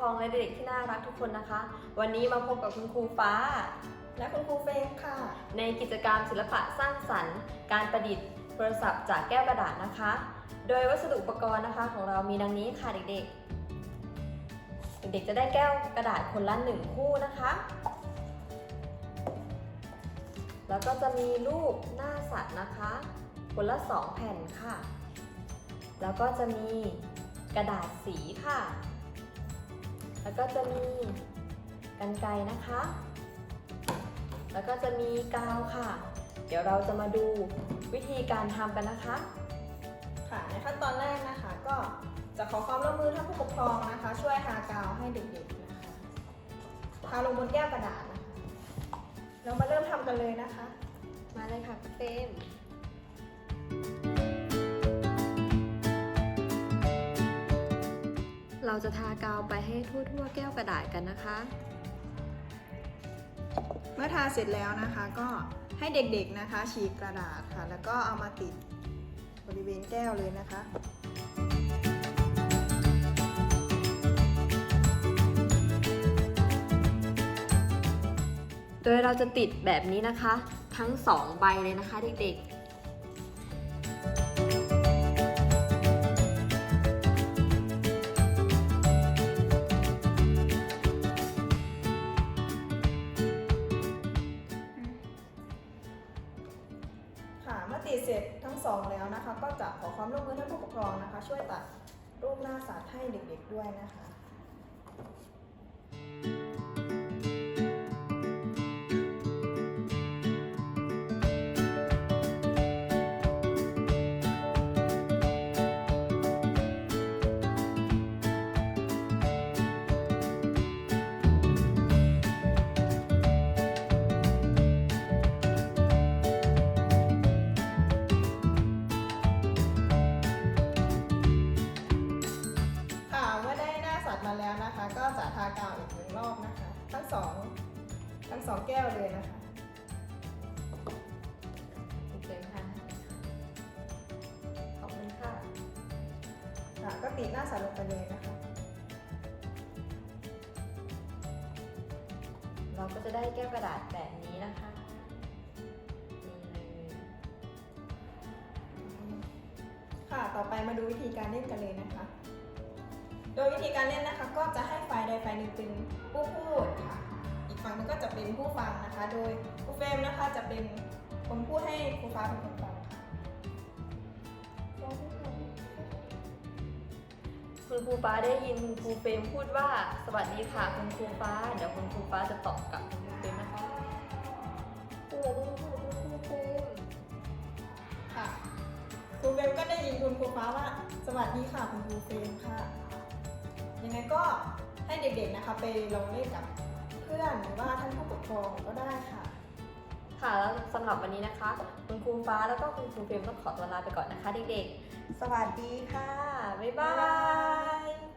ครองและเด็กๆที่น่ารักทุกคนนะคะ วันนี้มาพบกับคุณครูฟ้า และคุณครูเฟรมค่ะ ในกิจกรรมศิลปะสร้างสรรค์ การประดิษฐ์โทรศัพท์จากแก้วกระดาษนะคะ โดยวัสดุอุปกรณ์นะคะของเรามีดังนี้ค่ะเด็กๆ เด็กๆจะได้แก้วกระดาษคนละหนึ่งคู่นะคะ แล้วก็จะมีรูปหน้าสัตว์นะคะ คนละสองแผ่นค่ะ แล้วก็จะมีกระดาษสีค่ะ แล้วก็จะมีกันไกนะคะ แล้วก็จะมีกาวค่ะ เดี๋ยวเราจะมาดูวิธีการทำกันนะคะ ค่ะในขั้นตอนแรกนะคะ ก็จะขอความร่วมมือท่านผู้ปกครองนะคะ ช่วยทากาวให้เด็กๆนะคะทาลงบนแก้วกระดาษนะคะ เรามาเริ่มทำกันเลยนะคะ มาเลยค่ะเฟม เราจะทากาวไปให้ทั่วๆ แก้วกระดาษกันนะคะ เมื่อทาเสร็จแล้วนะคะก็ให้เด็กๆนะคะ ฉีกกระดาษค่ะ แล้วก็เอามาติดบริเวณแก้วเลยนะคะโดยเราจะติดแบบนี้นะคะ ทั้งสองใบเลยนะคะเด็กๆ ติเสร็จทั้งสองแล้วนะคะ ก็จะขอความร่วมมือท่านผู้ปกครองนะคะ ช่วยตัดรูปหน้าสัตว์ให้เด็กๆด้วยนะคะค่ะ นะคะก็จะทากาวอีกหนึ่งรอบนะคะ ทั้งสองทั้งสองแก้วเลยนะคะเฟรมค่ะขอบคุณค่ะค่ะก็ติดหน้าสัตว์ลงไปเลยนะคะ เราก็จะได้แก้วกระดาษแบบนี้นะคะนี่เลยค่ะ ต่อไปมาดูวิธีการเล่นกันเลยนะคะ วิธีการเล่นนะคะ ก็จะให้ฝ่ายใดฝ่ายหนึ่งเป็นผู้พูดค่ะ อีกฝั่งหนึงก็จะเป็นผู้ฟังนะคะ โดยครูเฟรมนะคะจะเป็นคนพูดให้ครูฟ้าเป็นคนฟังค่ะคุณครูฟ้าได้ยินคุณครูเฟรมพูดว่าสวัสดีค่ะคุณครูฟ้า เดี๋ยวคุณครูฟ้าจะตอบกลับคุณครูเฟรมนะคะสวัสดีค่ะคุณครูเฟรมค่ะครูเฟรมก็ได้ยินคุณครูฟ้าว่า สวัสดีค่ะคุณครูเฟรมค่ะ ยังไงก็ให้เด็กๆนะคะไปลองเล่นกับเพื่อนหรือว่าท่านผู้ปกครองก็ได้ค่ะ ค่ะแล้วสำหรับวันนี้นะคะ คุณครูฟ้าแล้วก็คุณครูเฟรมต้องขอตัวลาไปก่อนนะคะเด็กๆสวัสดีค่ะบ๊ายบาย